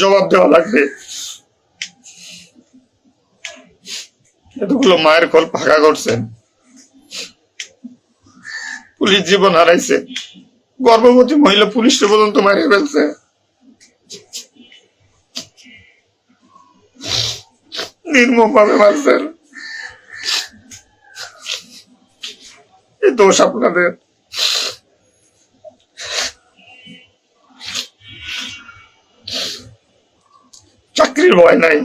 জবাব দেওয়া লাগবে। এতগুলো মায়ের কল ফাঁকা করছেন পুলিশ জীবন হারাইছে। গর্ভবতী মহিলা পুলিশকে পর্যন্ত মারিয়ে ফেলছে। নির্মম ভাবে মারছেন দোষ আপনাদের। চাকরির ভয় নাই।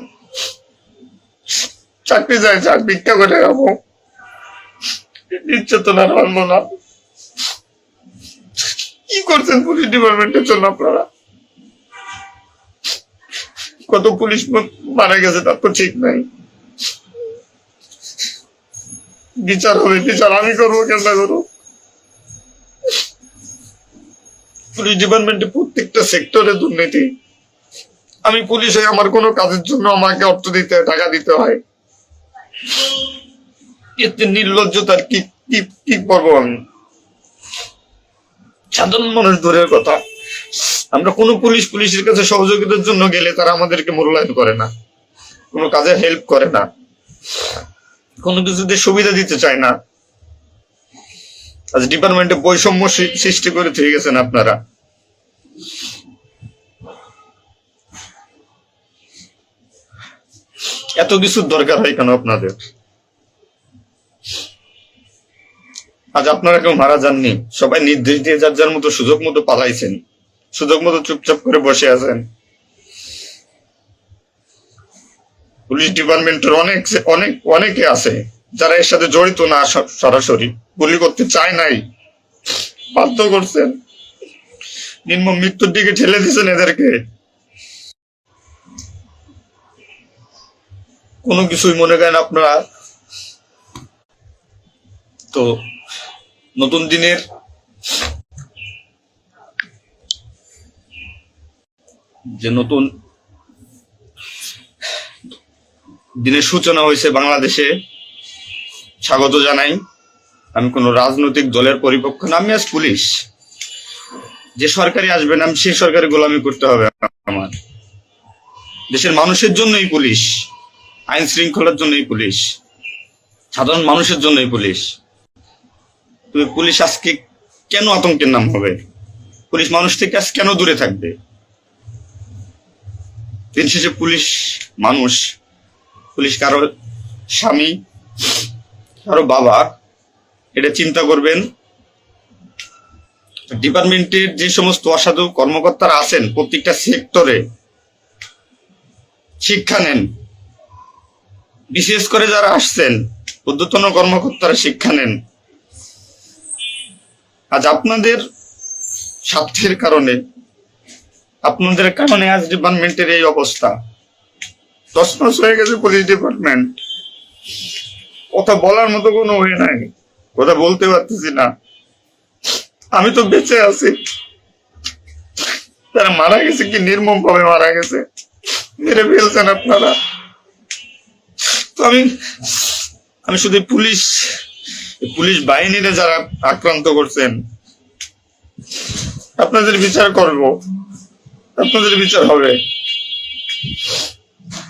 চাকরি যায়, যাক, ভিক্ষা করে খাব। নির্যাতন আর মানবো না। কি করছেন পুলিশ ডিপার্টমেন্টের জন্য আপনারা? কত পুলিশ মারা গেছে তার তো ঠিক নাই। বিচার হবে, বিচার আমি করব কেন করব। পুলিশ ডিপার্টমেন্টে প্রত্যেকটা সেক্টরে দুর্নীতি। আমি পুলিশ আমার কোনো কাজের জন্য আমাকে অর্থ দিতে, টাকা দিতে হয়। এতে নির্লজ্জতার কি কি কি করব আমি? সাধারণ মানুষ দূরের কথা। আমরা কোনো পুলিশ পুলিশের কাছে সহযোগিতার জন্য গেলে তারা আমাদেরকে মূল্যায়ন করে না। কোনো কাজে হেল্প করে না। কোনো কিছুতে সুবিধা দিতে চায় না। আজ ডিপার্টমেন্টে বৈষম্য সৃষ্টি করে থেকে গেছেন আপনারা। এত কিছুর দরকার হয় কেন আপনাদের? আজ আপনারা কেউ মারা যাননি, সবাই নির্দেশ দিয়ে যার যার মতো সুযোগ মতো পালাইছেন, সুযোগ মতো চুপচাপ করে বসে আছেন। পুলিশ ডিপার্টমেন্টের অনেক অনেক, অনেকে আছে যারা এর সাথে জড়িত না সরাসরি, গুলি করতে চায় নাই, বাধ্য করছেন। নির্মম মৃত্যুর দিকে ঠেলে দিয়েছেন এদেরকে। কোনো কিছুই মনে করেন আপনারা? তো নতুন দিনের যে নতুন দিনের সূচনা হয়েছে বাংলাদেশে, স্বাগত জানাই। আমি কোনো রাজনৈতিক দলের পরিপক্ষ না, আমি আজ পুলিশ যে সরকারি আসবেন, আমি সেই সরকারি গোলামি করতে হবে আমার। দেশের মানুষের জন্যই পুলিশ আইন শৃঙ্খলার জন্যই পুলিশ। সাধারণ মানুষের জন্যই পুলিশ। তবে পুলিশ আজকে কেন আতঙ্কের নাম হবে? পুলিশ মানুষ থেকে আজ কেন দূরে থাকবে? দিন শেষে পুলিশ মানুষ, পুলিশ কারও স্বামী, কারও বাবা, এটা চিন্তা করবেন। ডিপার্টমেন্টের যে সমস্ত অসাধু কর্মকর্তারা আছেন প্রত্যেকটা সেক্টরে শিক্ষা নেন। বিশেষ করে যারা আসছেন, ঊর্ধ্বতন কর্মকর্তারা শিক্ষা নেন। আজ আপনাদের স্বার্থের কারণে, আপনাদের কারণে আজ ডিপার্টমেন্টের এই অবস্থা। তসমস হয়ে গেছে পুলিশ ডিপার্টমেন্ট। কথা বলার মতো কোনো হয়ে নাই। কথা বলতে পারতেছি না। আমি তো বেঁচে আছি। তারা মারা গেছে কি নির্মম ভাবে মারা গেছে? মেরে ফেলছেন আপনারা। আমি আমি শুধু পুলিশ পুলিশ বাহিনীরে যারা আক্রান্ত করছেন, আপনাদের বিচার করব। আপনাদের বিচার হবে।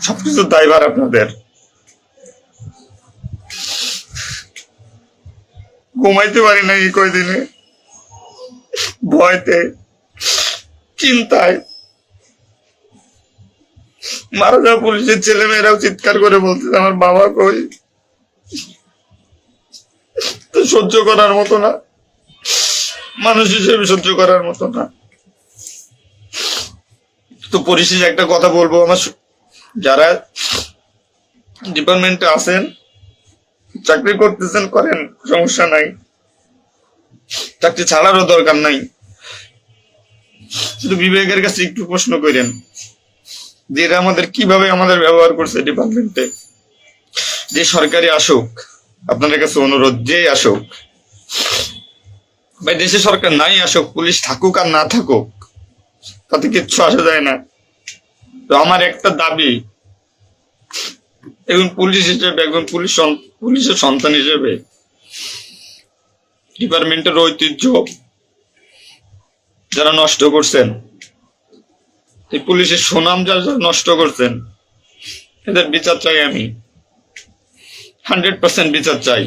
সবকিছু দায়ভার আপনাদের। ঘুমাইতে পারি না এই কয়দিনে। ভয়তে, চিন্তায় মারা যাওয়া পুলিশের ছেলে মেয়েরাও চিৎকার করে বলতেছে, আমার বাবা কই? তো সহ্য করার মতো না। মানুষ হিসেবে সহ্য করার মতো না। তো পরিশেষে একটা কথা বলব, আমার যারা ডিপার্টমেন্টে আছেন, চাকরি করতেছেন, করেন, সমস্যা নাই। চাকরি ছাড়ারও দরকার নাই। শুধু বিবেকের কাছে একটু প্রশ্ন করেন। যে এরা আমাদের কীভাবে আমাদের ব্যবহার করছে ডিপার্টমেন্টে যে সরকারি আসুক, আপনাদের কাছে অনুরোধ, যে আসুক। ভাই, দেশে সরকার নাই আসুক, পুলিশ থাকুক আর না থাকুক, তাতে কিচ্ছু আসা যায় না। তো আমার একটা দাবি, একজন পুলিশ হিসেবে, একজন পুলিশ পুলিশের সন্তান হিসেবে ডিপার্টমেন্টের ঐতিহ্য যারা নষ্ট করছেন এই পুলিশের সুনাম যা নষ্ট করছেন, এদের বিচার চাই আমি। হান্ড্রেড পার্সেন্ট বিচার চাই।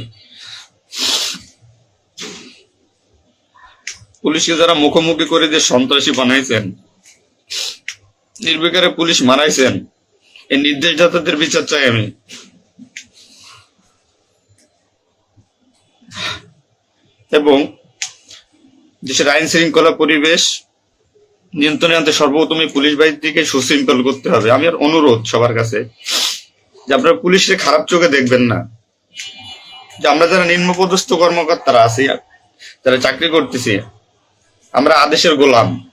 পুলিশকে যারা মুখোমুখি করে যে সন্ত্রাসী বানাইছেন, নির্বিকারে পুলিশ মারাইছেন, এই নির্দেশদাতাদের বিচার চাই আমি। এবং দেশের আইন শৃঙ্খলা পরিবেশ নিয়ন্ত্রণে আনতে সর্বপ্রথম পুলিশ বাহিনীকে সুশৃঙ্খল করতে হবে। আমি আর অনুরোধ সবার কাছে যে আপনারা পুলিশে খারাপ চোখে দেখবেন না। যে আমরা যারা নিম্নপদস্থ কর্মকর্তারা আছি, যারা চাকরি করতেছি, আমরা আদেশের গোলাম।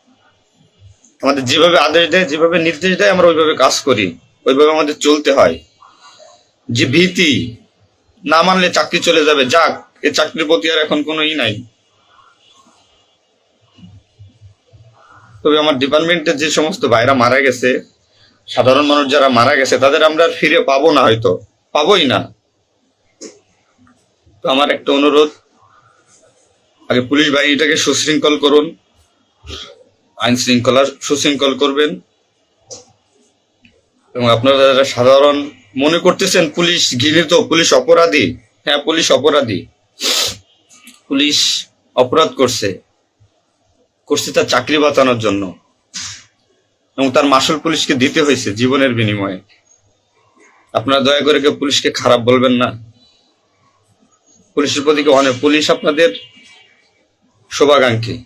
আমাদের যেভাবে আদেশ দেয়, যেভাবে নির্দেশ দেয়, আমরা ওইভাবে কাজ করি। ওইভাবে আমাদের চলতে হয়। যে ভীতি না মানলে চাকরি চলে যাবে, যাক, এ চাকরির প্রতি আর এখন কোনো ই নাই। তবে আমার ডিপার্টমেন্টের যে সমস্ত ভাইরা মারা গেছে, সাধারণ মানুষ যারা মারা গেছে, তাদের আমরা ফিরে পাবো না হয়তো। পাবোই না। তো আমার একটা অনুরোধ, আগে পুলিশ বাহিনীটাকে সুশৃঙ্খল করুন, আইন শৃঙ্খলা সুশৃঙ্খল করবেন, এবং আপনারা যারা সাধারণ মনে করতেছেন পুলিশ ঘৃণিত, পুলিশ অপরাধী হ্যাঁ পুলিশ অপরাধী, পুলিশ অপরাধ করছে করছে তার চাকরি বাঁচানোর জন্য। এবং তার মাসুল পুলিশকে দিতে হয়েছে জীবনের বিনিময়ে। আপনারা দয়া করে কেউ পুলিশকে খারাপ বলবেন না। পুলিশের প্রতি অনেক পুলিশ আপনাদের শোভাকাঙ্ক্ষী।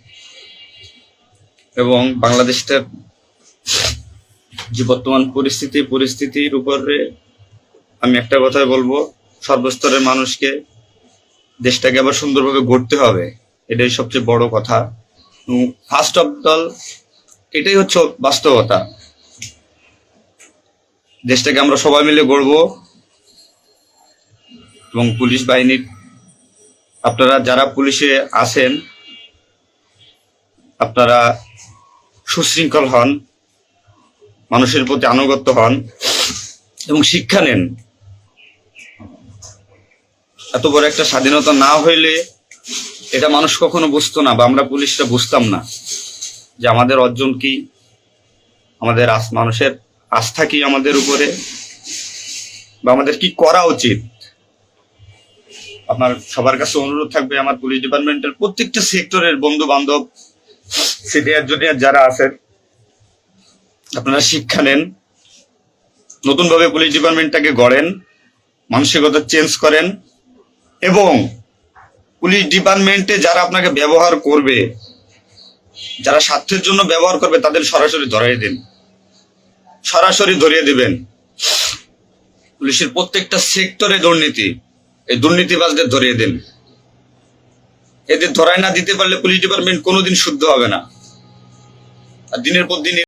এবং বাংলাদেশটার যে বর্তমান পরিস্থিতি, পরিস্থিতির উপরে আমি একটা কথাই বলব, সর্বস্তরের মানুষকে দেশটাকে আবার সুন্দরভাবে গড়তে হবে। এটাই সবচেয়ে বড় কথা। ফার্স্ট অফ অল এটাই হচ্ছে বাস্তবতা। দেশটাকে আমরা সবাই মিলে গড়বো এবং পুলিশ বাহিনীর আপনারা যারা পুলিশে আছেন, আপনারা সুশৃঙ্খল হন, মানুষের প্রতি আনুগত্য হন এবং শিক্ষা নেন। এত বড় একটা স্বাধীনতা না হইলে এটা মানুষ কখনো বুঝতো না বা আমরা পুলিশরা বুঝতাম না যে আমাদের অর্জন কি? আমাদের মানুষের আস্থা কি আমাদের উপরে? বা আমাদের কি করা উচিত? আপনার সবার কাছে অনুরোধ থাকবে আমার পুলিশ ডিপার্টমেন্টের প্রত্যেকটা সেক্টরের বন্ধু বান্ধব সিনিয়র জুনিয়র যারা আছেন, আপনারা শিক্ষা নেন, নতুনভাবে পুলিশ ডিপার্টমেন্টটাকে গড়েন, মানসিকতা চেঞ্জ করেন, এবং পুলিশ ডিপার্টমেন্টে যারা আপনাকে ব্যবহার করবে, যারা স্বার্থের জন্য ব্যবহার করবে, তাদের সরাসরি ধরিয়ে দিন। সরাসরি ধরিয়ে দিবেন। পুলিশের প্রত্যেকটা সেক্টরে দুর্নীতি, এই দুর্নীতিবাজদের ধরিয়ে দিন। এদের ধরায় না দিতে পারলে পুলিশ ডিপার্টমেন্ট কোনোদিন শুদ্ধ হবে না। আর দিনের পর দিন